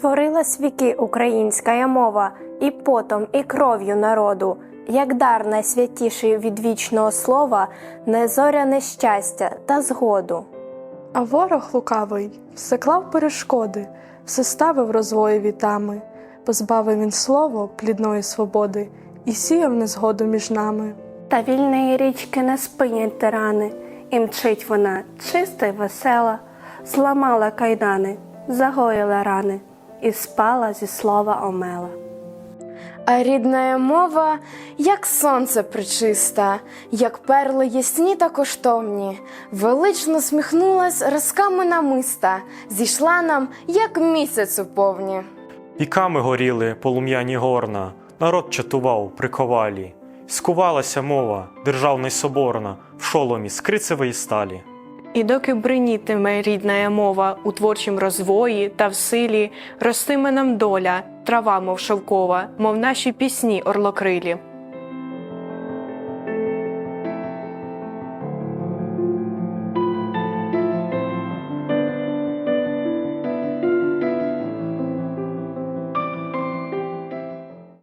Творилась віки українська мова, і потом, і кров'ю народу, як дар найсвятіший від вічного слова, незоряне щастя та згоду. А ворог лукавий все клав перешкоди, все ставив розвоєві тами, позбавив він слово плідної свободи і сіяв незгоду між нами. Та вільної річки не спинять тирани, і мчить вона чиста й весела, зламала кайдани, загоїла рани, і спала зі слова омела. А рідна мова, як сонце причиста, як перли ясні та коштовні, велично сміхнулась разками намиста, зійшла нам, як місяць у повні. Віками горіли полум'яні горна, народ чатував при ковалі. Скувалася мова, державна й соборна, в шоломі з крицевої сталі. І доки бринітиме рідна мова у творчім розвої та в силі, ростиме нам доля, трава, мов шовкова, мов наші пісні орлокрилі.